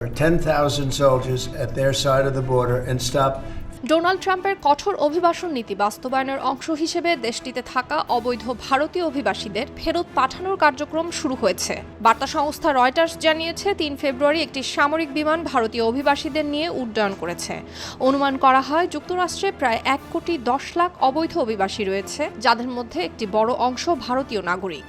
10,000 soldiers at their side of the border and stop. Donald ট্রাম্পের কঠোর অভিবাসন নীতি বাস্তবায়নের অংশ হিসেবে দেশটিতে থাকা অবৈধ ভারতীয় অভিবাসীদের ফেরত পাঠানোর কার্যক্রম শুরু হয়েছে। বার্তা সংস্থা রয়টার্স জানিয়েছে তিন ফেব্রুয়ারি একটি সামরিক বিমান ভারতীয় অভিবাসীদের নিয়ে উড্ডয়ন করেছে। অনুমান করা হয় যুক্তরাষ্ট্রে প্রায় এক কোটি দশ লাখ অবৈধ অভিবাসী রয়েছে যাদের মধ্যে একটি বড় অংশ ভারতীয় নাগরিক।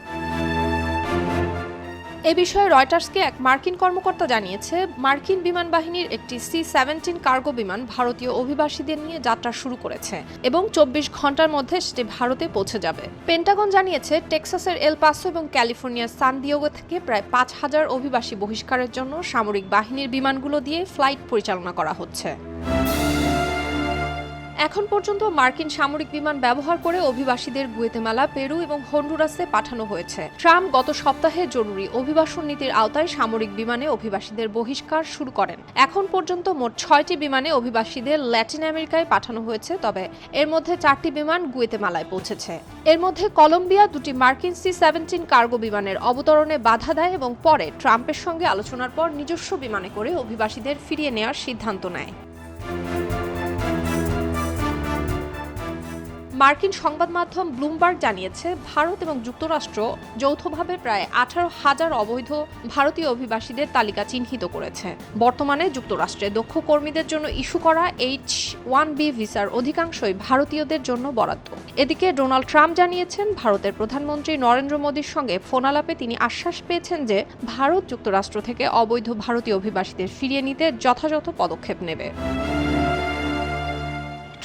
এ বিষয়ে রয়টার্সকে এক মার্কিন কর্মকর্তা জানিয়েছে, মার্কিন বিমান বাহিনীর একটি সি সেভেন্টিন কার্গো বিমান ভারতীয় অভিবাসীদের নিয়ে যাত্রা শুরু করেছে এবং চব্বিশ ঘণ্টার মধ্যে সেটি ভারতে পৌঁছে যাবে। পেন্টাগন জানিয়েছে, টেক্সাসের এল পাসো এবং ক্যালিফোর্নিয়ার সান দিয়েগো থেকে প্রায় পাঁচ হাজার অভিবাসী বহিষ্কারের জন্য সামরিক বাহিনীর বিমানগুলো দিয়ে ফ্লাইট পরিচালনা করা হচ্ছে। এখন পর্যন্ত মার্কিন সামরিক বিমান ব্যবহার করে অভিবাসীদের গুয়েতেমালা, পেরু এবং হন্ডুরাসে পাঠানো হয়েছে। ট্রাম্প গত সপ্তাহে জরুরি অভিবাসন নীতির আওতায় সামরিক বিমানে অভিবাসীদের বহিষ্কার শুরু করেন। এখন পর্যন্ত মোট ছয়টি বিমানে অভিবাসীদের ল্যাটিন আমেরিকায় পাঠানো হয়েছে, তবে এর মধ্যে চারটি বিমান গুয়েতেমালায় পৌঁছেছে। এর মধ্যে কলম্বিয়া দুটি মার্কিন সি সেভেন্টিন কার্গো বিমানের অবতরণে বাধা দেয় এবং পরে ট্রাম্পের সঙ্গে আলোচনার পর নিজস্ব বিমানে করে অভিবাসীদের ফিরিয়ে নেওয়ার সিদ্ধান্ত নেয়। মার্কিন সংবাদ মাধ্যম ব্লুমবার্গ জানিয়েছে, ভারত এবং যুক্তরাষ্ট্র যৌথভাবে প্রায় আঠারো হাজার অবৈধ ভারতীয় অভিবাসীদের তালিকা চিহ্নিত করেছে। বর্তমানে যুক্তরাষ্ট্রে দক্ষ কর্মীদের জন্য ইস্যু করা এইচ ওয়ান বি ভিসার অধিকাংশই ভারতীয়দের জন্য বরাদ্দ। এদিকে ডোনাল্ড ট্রাম্প জানিয়েছেন, ভারতের প্রধানমন্ত্রী নরেন্দ্র মোদীর সঙ্গে ফোনালাপে তিনি আশ্বাস পেয়েছেন যে, ভারত যুক্তরাষ্ট্র থেকে অবৈধ ভারতীয় অভিবাসীদের ফিরিয়ে নিতে যথাযথ পদক্ষেপ নেবে।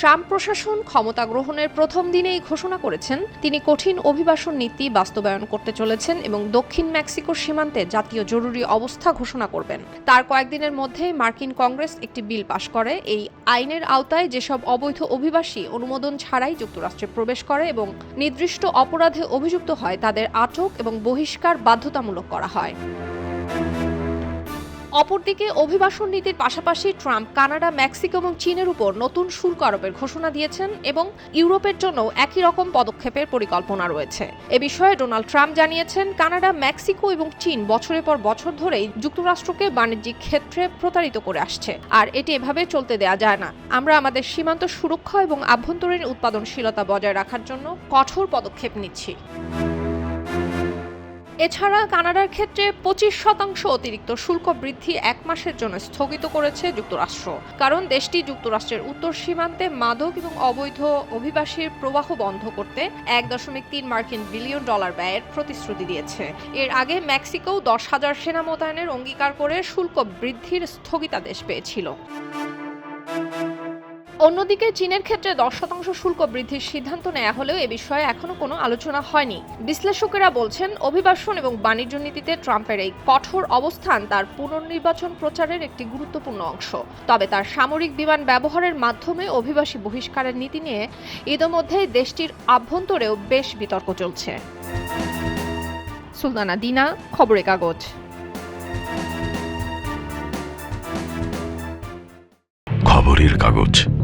ট্রাম্প প্রশাসন ক্ষমতা গ্রহণের প্রথম দিনেই ঘোষণা করেছেন, তিনি কঠিন অভিবাসন নীতি বাস্তবায়ন করতে চলেছেন এবং দক্ষিণ মেক্সিকোর সীমান্তে জাতীয় জরুরি অবস্থা ঘোষণা করবেন। তার কয়েকদিনের মধ্যেই মার্কিন কংগ্রেস একটি বিল পাশ করে। এই আইনের আওতায় যেসব অবৈধ অভিবাসী অনুমোদন ছাড়াই যুক্তরাষ্ট্রে প্রবেশ করে এবং নির্দিষ্ট অপরাধে অভিযুক্ত হয়, তাদের আটক এবং বহিষ্কার বাধ্যতামূলক করা হয়। অপরদিকে অভিবাসন নীতির পাশাপাশি ট্রাম্প কানাডা, মেক্সিকো এবং চীনের উপর নতুন শুল্ক আরোপের ঘোষণা দিয়েছেন এবং ইউরোপের জন্য একই রকম পদক্ষেপের পরিকল্পনা রয়েছে। এ বিষয়ে ডোনাল্ড ট্রাম্প জানিয়েছেন, কানাডা, মেক্সিকো এবং চীন বছরের পর বছর ধরেই যুক্তরাষ্ট্রকে বাণিজ্যিক ক্ষেত্রে প্রতারিত করে আসছে। আর এটি এভাবে চলতে দেয়া যায় না। আমরা আমাদের সীমান্ত সুরক্ষা এবং আভ্যন্তরীণ উৎপাদনশীলতা বজায় রাখার জন্য কঠোর পদক্ষেপ নিচ্ছি। এছাড়া কানাডার ক্ষেত্রে পঁচিশ শতাংশ অতিরিক্ত শুল্ক বৃদ্ধি এক মাসের জন্য স্থগিত করেছে যুক্তরাষ্ট্র। কারণ দেশটি যুক্তরাষ্ট্রের উত্তর সীমান্তে মাদক এবং অবৈধ অভিবাসীর প্রবাহ বন্ধ করতে এক দশমিক তিন মার্কিন বিলিয়ন ডলার ব্যয়ের প্রতিশ্রুতি দিয়েছে। এর আগে মেক্সিকো দশ হাজার সেনা মোতায়েনের অঙ্গীকার করে শুল্ক বৃদ্ধির স্থগিতাদেশ পেয়েছিল। অন্যদিকে চীনের ক্ষেত্রে দশ শতাংশ শুল্ক বৃদ্ধির সিদ্ধান্ত নেওয়া হলেও এ বিষয়ে এখনও কোনো আলোচনা হয়নি। বিশ্লেষকেরা বলছেন, অভিবাসন এবং বাণিজ্য নীতিতে ট্রাম্পের এই কঠোর অবস্থান তার পুনর্নির্বাচন প্রচারের একটি গুরুত্বপূর্ণ অংশ। তবে তার সামরিক বিমান ব্যবহারের মাধ্যমে অভিবাসী বহিষ্কারের নীতি নিয়ে ইতোমধ্যে দেশটির আভ্যন্তরেও বেশ বিতর্ক চলছে। সুলতানা দিনা, খবরের কাগজ। খবরের কাগজ।